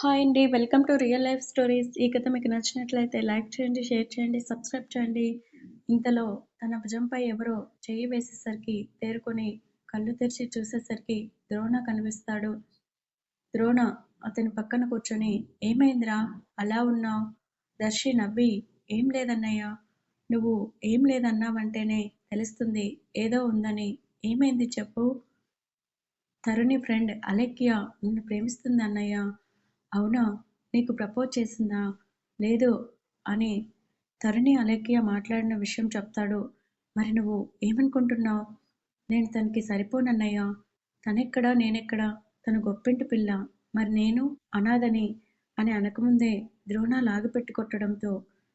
Hi అండి. Welcome to real life stories. ఈ కథ మీకు నచ్చినట్లయితే లైక్ చేయండి, షేర్ చేయండి, సబ్స్క్రైబ్ చేయండి. ఇంతలో తన భుజంపై ఎవరో చేయి వేసేసరికి తేరుకొని కళ్ళు తెరిచి చూసేసరికి ద్రోణ కనిపిస్తాడు. ద్రోణ అతని పక్కన కూర్చొని ఏమైందిరా అలా ఉన్నావు దర్శి నవ్వి ఏం లేదన్నయ్య. నువ్వు ఏం లేదన్నావంటేనే తెలుస్తుంది ఏదో ఉందని. ఏమైంది చెప్పు? తరుణి ఫ్రెండ్ అలెక్య నిన్ను ప్రేమిస్తుంది అన్నయ్య. అవునా? నీకు ప్రపోజ్ చేసిందా? లేదు అని తరుణి అలేఖ్య మాట్లాడిన విషయం చెప్తాడు. మరి నువ్వు ఏమనుకుంటున్నావు నేను తనకి సరిపోనన్నయ్యా తనెక్కడా నేనెక్కడా? తను గొప్పింటి పిల్ల. మరి నేను అనాథని అని అనకముందే ద్రోణ లాగిపెట్టి కొట్టడంతో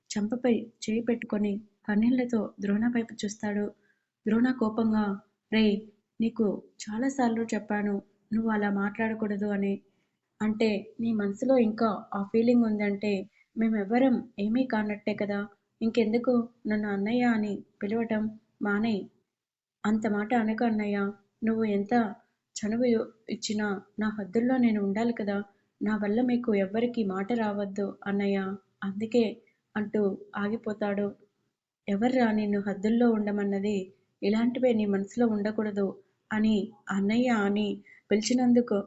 చంపపై చేయి పెట్టుకొని కన్నీళ్ళతో ద్రోణ వైపు చూస్తాడు. ద్రోణ కోపంగా రేయ్ నీకు చాలాసార్లు చెప్పాను నువ్వు అలా మాట్లాడకూడదు అని. అంటే నీ మనసులో ఇంకా ఆ ఫీలింగ్ ఉందంటే మేమెవ్వరం ఏమీ కానట్టే కదా! ఇంకెందుకు నన్ను అన్నయ్య అని పిలవటం మానే అంత మాట అనక అన్నయ్య. నువ్వు ఎంత చనువు ఇచ్చినా నా హద్దుల్లో నేను ఉండాలి కదా! నా వల్ల మీకు ఎవ్వరికి మాట రావద్దు అన్నయ్య. అందుకే అంటూ ఆగిపోతాడు. ఎవర్రా నిన్ను హద్దుల్లో ఉండమన్నది? ఇలాంటివే నీ మనసులో ఉండకూడదు అని అన్నయ్య అని పిలిచినందుకు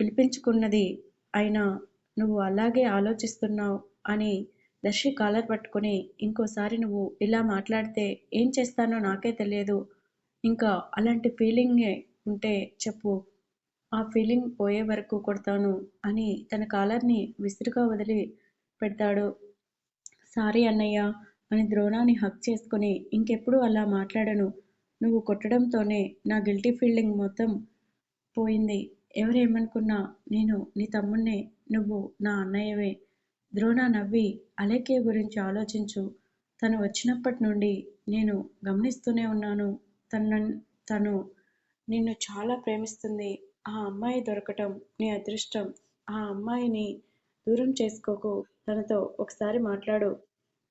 పిలిపించుకున్నది అయినా నువ్వు అలాగే ఆలోచిస్తున్నావు అని దర్శి కాలర్ పట్టుకొని ఇంకోసారి నువ్వు ఇలా మాట్లాడితే ఏం చేస్తానో నాకే తెలియదు. ఇంకా అలాంటి ఫీలింగే ఉంటే చెప్పు. ఆ ఫీలింగ్ పోయే వరకు కొడతాను అని తన కాలర్ని విసురుగా వదిలి పెడతాడు. సారీ అన్నయ్య అని ద్రోణాన్ని హక్ చేసుకొని ఇంకెప్పుడూ అలా మాట్లాడను. నువ్వు కొట్టడంతోనే నా గిల్టీ ఫీలింగ్ మొత్తం పోయింది. ఎవరేమనుకున్నా నేను నీ తమ్ముణ్ణే. నువ్వు నా అన్నయ్యవే. ద్రోణ నవ్వి అలేఖ్య గురించి ఆలోచించు. తను వచ్చినప్పటి నుండి నేను గమనిస్తూనే ఉన్నాను. తన తను నిన్ను చాలా ప్రేమిస్తుంది. ఆ అమ్మాయి దొరకటం నీ అదృష్టం. ఆ అమ్మాయిని దూరం చేసుకోకు. తనతో ఒకసారి మాట్లాడు.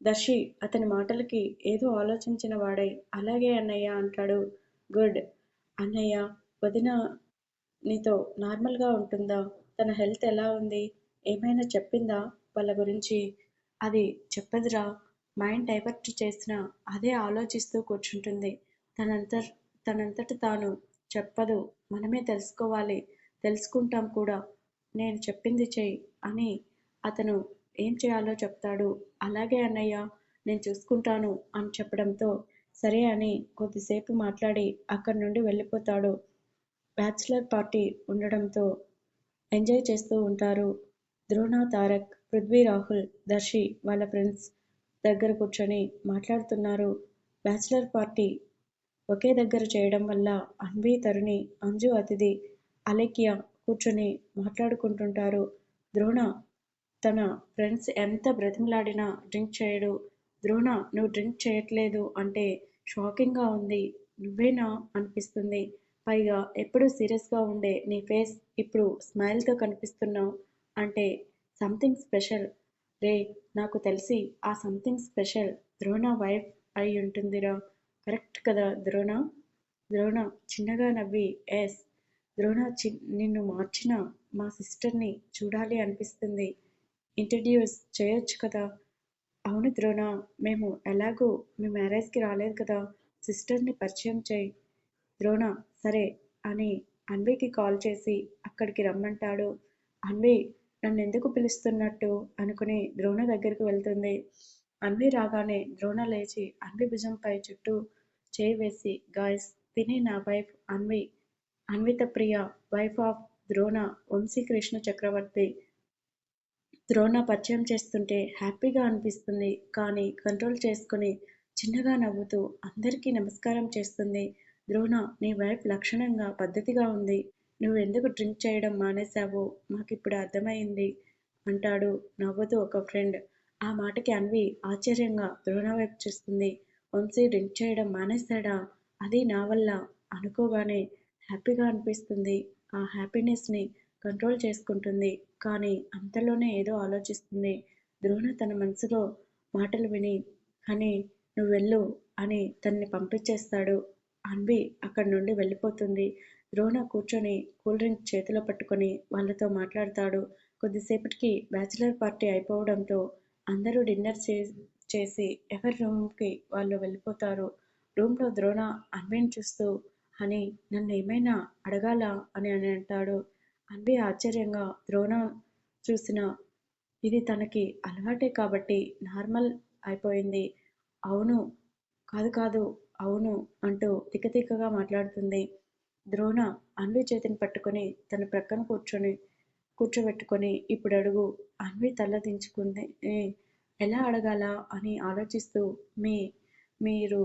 దర్శి అతని మాటలకి ఏదో ఆలోచించిన వాడై అలాగే అన్నయ్య అంటాడు. గుడ్. అన్నయ్య వదిన నీతో నార్మల్గా ఉంటుందా? తన హెల్త్ ఎలా ఉంది? ఏమైనా చెప్పిందా వాళ్ళ గురించి? అది చెప్పదురా. మైండ్ డైవర్ట్ చేసినా అదే ఆలోచిస్తూ కూర్చుంటుంది. తనంత తనంతట తాను చెప్పదు. మనమే తెలుసుకోవాలి. తెలుసుకుంటాం కూడా. నేను చెప్పింది చెయ్యి అని అతను ఏం చేయాలో చెప్తాడు. అలాగే అన్నయ్య నేను చూసుకుంటాను అని చెప్పడంతో సరే అని కొద్దిసేపు మాట్లాడి అక్కడి నుండి వెళ్ళిపోతాడు. బ్యాచిలర్ పార్టీ ఉండడంతో ఎంజాయ్ చేస్తూ ఉంటారు. ద్రోణ, తారక్, పృథ్వీ, రాహుల్, దర్శి వాళ్ళ ఫ్రెండ్స్ దగ్గర కూర్చొని మాట్లాడుతున్నారు. బ్యాచిలర్ పార్టీ ఒకే దగ్గర చేయడం వల్ల అన్వి, తరుణి, అంజు అతిథి, అలేఖ్య కూర్చొని మాట్లాడుకుంటుంటారు. ద్రోణ తన ఫ్రెండ్స్ ఎంత బ్రతిమలాడినా డ్రింక్ చేయడు. ద్రోణ నువ్వు డ్రింక్ చేయట్లేదు అంటే షాకింగ్గా ఉంది. నువ్వేనా అనిపిస్తుంది. పైగా ఎప్పుడు సీరియస్గా ఉండే నీ ఫేస్ ఇప్పుడు స్మైల్తో కనిపిస్తున్నావు అంటే సంథింగ్ స్పెషల్. రే నాకు తెలిసి ఆ సంథింగ్ స్పెషల్ ద్రోణ వైఫ్ అయి ఉంటుందిరా. కరెక్ట్ కదా ద్రోణ? ద్రోణ చిన్నగా నవ్వి ఎస్. ద్రోణ నిన్ను మార్చిన మా సిస్టర్ని చూడాలి అనిపిస్తుంది. ఇంట్రడ్యూస్ చేయొచ్చు కదా? అవును ద్రోణ మేము ఎలాగూ మీ మ్యారేజ్కి రాలేదు కదా! సిస్టర్ని పరిచయం చేయి ద్రోణ సరే అని అన్వికి కాల్ చేసి అక్కడికి రమ్మంటాడు. అన్వి నన్నెందుకు పిలుస్తున్నట్టు అనుకుని ద్రోణ దగ్గరికి వెళ్తుంది. అన్వి రాగానే ద్రోణ లేచి అన్వి భుజంపై చుట్టూ చేయి వేసి గాయ్స్ తినే నా wife Anvi. Anvitha Priya wife of Drona Vamsikrishna Chakravarthy. Drona పరిచయం చేస్తుంటే హ్యాపీగా అనిపిస్తుంది. కానీ కంట్రోల్ చేసుకుని చిన్నగా నవ్వుతూ అందరికీ నమస్కారం చేస్తుంది. ద్రోణ నీ వైఫ్ లక్షణంగా పద్ధతిగా ఉంది. నువ్వెందుకు డ్రింక్ చేయడం మానేశావో మాకిప్పుడు అర్థమైంది అంటాడు నవ్వుతూ ఒక ఫ్రెండ్. ఆ మాటకి అన్వి ఆశ్చర్యంగా ద్రోణ వైపు చూస్తుంది. వంశీ డ్రింక్ చేయడం మానేశాడా? అది నా వల్ల అనుకోగానే హ్యాపీగా అనిపిస్తుంది. ఆ హ్యాపీనెస్ని కంట్రోల్ చేసుకుంటుంది. కానీ అంతలోనే ఏదో ఆలోచిస్తుంది. ద్రోణ తన మనసులో మాటలు విని హనీ నువ్వెళ్ళు అని తనని పంపించేస్తాడు. అన్వి అక్కడి నుండి వెళ్ళిపోతుంది. ద్రోణ కూర్చొని కూల్ డ్రింక్ చేతిలో పట్టుకొని వాళ్ళతో మాట్లాడతాడు. కొద్దిసేపటికి బ్యాచిలర్ పార్టీ అయిపోవడంతో అందరూ డిన్నర్ చే చేసి ఎవరి రూమ్కి వాళ్ళు వెళ్ళిపోతారు. రూమ్లో ద్రోణ అన్విని చూస్తూ అని నన్ను ఏమైనా అడగాలా? అని అని అంటాడు. అన్వి ఆశ్చర్యంగా ద్రోణ చూసిన ఇది తనకి అలవాటే కాబట్టి నార్మల్ అయిపోయింది. అవును. కాదు కాదు. అవును అంటూ తికతికగా మాట్లాడుతుంది. ద్రోణ అన్వి చేతిని పట్టుకొని తన ప్రక్కన కూర్చొని కూర్చోబెట్టుకొని ఇప్పుడు అడుగు అన్వి తల దించుకుంది. ఎలా అడగాలా? అని ఆలోచిస్తూ మీ మీరు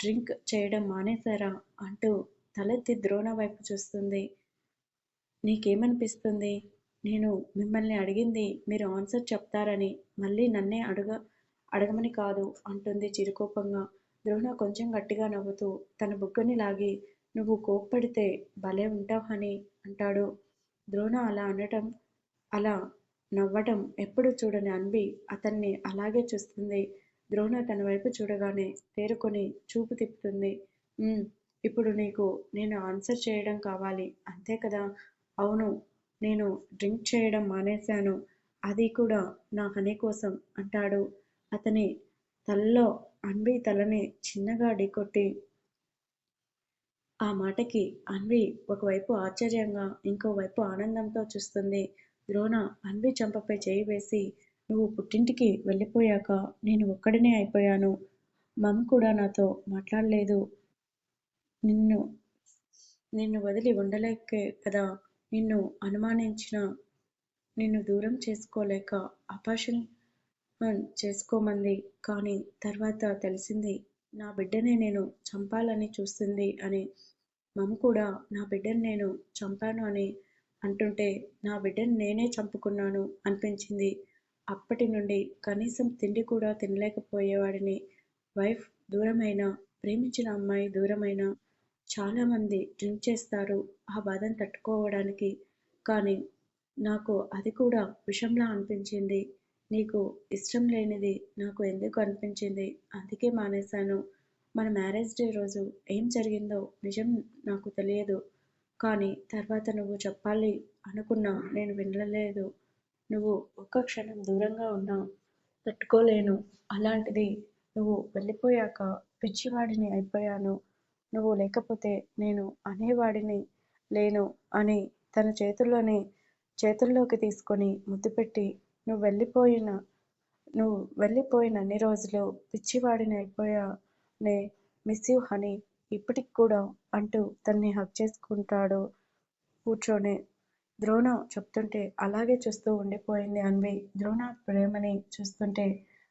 డ్రింక్ చేయడం మానేశారా? అంటూ తలెత్తి ద్రోణ వైపు చూస్తుంది. నీకేమనిపిస్తుంది? నేను మిమ్మల్ని అడిగింది మీరు ఆన్సర్ చెప్తారని మళ్ళీ నన్నే అడగ అడగమని కాదు అంటుంది చిరుకోపంగా. ద్రోణ కొంచెం గట్టిగా నవ్వుతూ తన బుగ్గని లాగి నువ్వు కోప్పడితే భలే ఉంటావు అని అంటాడు. ద్రోణ అలా అనటం అలా నవ్వటం ఎప్పుడు చూడని అన్వి అతన్ని అలాగే చూస్తుంది. ద్రోణ తన వైపు చూడగానే తేరుకొని చూపు తిప్పుతుంది. ఇప్పుడు నీకు నేను ఆన్సర్ చేయడం కావాలి. అంతే కదా? అవును నేను డ్రింక్ చేయడం మానేశాను. అది కూడా నా హనీ కోసం అంటాడు. అతని తలలో అన్వి తలని చిన్నగా ఢీకొట్టి ఆ మాటకి అన్వి ఒకవైపు ఆశ్చర్యంగా ఇంకోవైపు ఆనందంతో చూస్తుంది. ద్రోణ అన్వి చంపపై చేయి వేసి నువ్వు పుట్టింటికి వెళ్ళిపోయాక నేను ఒక్కడినే అయిపోయాను. మమ్ కూడా నాతో మాట్లాడలేదు. నిన్ను నిన్ను వదిలి ఉండలేకే కదా. నిన్ను అనుమానించిన నిన్ను దూరం చేసుకోలేక అపాషన్ చేసుకోమంది. కానీ తర్వాత తెలిసింది నా బిడ్డనే నేను చంపాలని చూస్తుంది అని. మమ్మ కూడా నా బిడ్డని నేను చంపాను అని అంటుంటే నా బిడ్డని నేనే చంపుకున్నాను అనిపించింది. అప్పటి నుండి కనీసం తిండి కూడా తినలేకపోయేవాడిని. వైఫ్ దూరమైనా ప్రేమించిన అమ్మాయి దూరమైన చాలామంది డ్రింక్ చేస్తారు ఆ బాధను తట్టుకోవడానికి. కానీ నాకు అది కూడా విషంలా అనిపించింది. నీకు ఇష్టం లేనిది నాకు ఎందుకు అనిపించింది? అందుకే మానేశాను. మన మ్యారేజ్ డే రోజు ఏం జరిగిందో నిజం నాకు తెలియదు. కానీ తర్వాత నువ్వు చెప్పాలి అనుకున్నా నేను వినలేదు. నువ్వు ఒక్క క్షణం దూరంగా ఉన్నా తట్టుకోలేను. అలాంటిది నువ్వు వెళ్ళిపోయాక పిచ్చివాడిని అయిపోయాను. నువ్వు లేకపోతే నేను అనేవాడిని లేను అని తన చేతుల్లోని చేతుల్లోకి తీసుకొని ముద్దు పెట్టి నువ్వు వెళ్ళిపోయిన నువ్వు వెళ్ళిపోయిన అన్ని రోజులు పిచ్చివాడిని అయిపోయానే మిస్ యూ హనీ ఇప్పటికి కూడా అంటూ తన్ని హక్ చేసుకుంటాడు కూర్చొని. ద్రోణ చెప్తుంటే అలాగే చూస్తూ ఉండిపోయింది అన్వి. ద్రోణ ప్రేమని చూస్తుంటే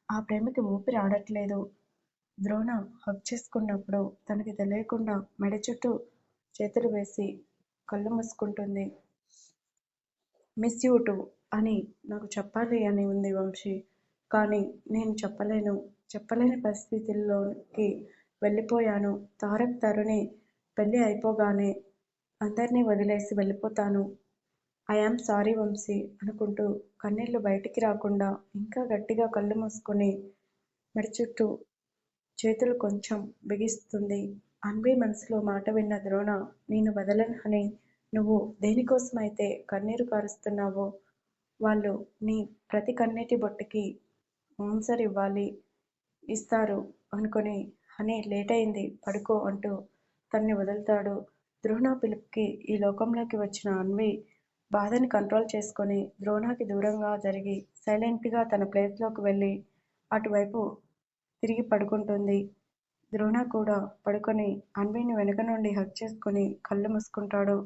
ఆ ప్రేమకి ఊపిరి ఆడట్లేదు. ద్రోణ హక్ చేసుకున్నప్పుడు తనకి తెలియకుండా మెడ చుట్టూ చేతులు వేసి కళ్ళు మూసుకుంటుంది. మిస్ యూ టు అని నాకు చెప్పాలి అని ఉంది వంశీ. కానీ నేను చెప్పలేను. చెప్పలేని పరిస్థితుల్లోకి వెళ్ళిపోయాను. తారక్ తరుణి పెళ్ళి అయిపోగానే అందరినీ వదిలేసి వెళ్ళిపోతాను. ఐఆమ్ సారీ వంశీ అనుకుంటూ కన్నీళ్ళు బయటికి రాకుండా ఇంకా గట్టిగా కళ్ళు మూసుకొని మెడ చుట్టూ చేతులు కొంచెం బిగిస్తుంది. అన్వి మనసులో మాట విన్న ద్రోణ నేను వదలను అని నువ్వు దేనికోసమైతే కన్నీరు కారుస్తున్నావో వాళ్ళు నీ ప్రతి కన్నీటి బొట్టుకి ఆన్సర్ ఇవ్వాలి. ఇస్తారు అనుకొని హనీ లేట్ అయింది పడుకో అంటూ తన్ని వదులుతాడు. ద్రోణ పిలుపుకి ఈ లోకంలోకి వచ్చిన అన్వి బాధని కంట్రోల్ చేసుకొని ద్రోణకి దూరంగా జరిగి సైలెంట్గా తన ప్లేస్లోకి వెళ్ళి అటువైపు తిరిగి పడుకుంటుంది. ద్రోణ కూడా పడుకొని అన్విని వెనుక నుండి హక్ చేసుకొని కళ్ళు మూసుకుంటాడు.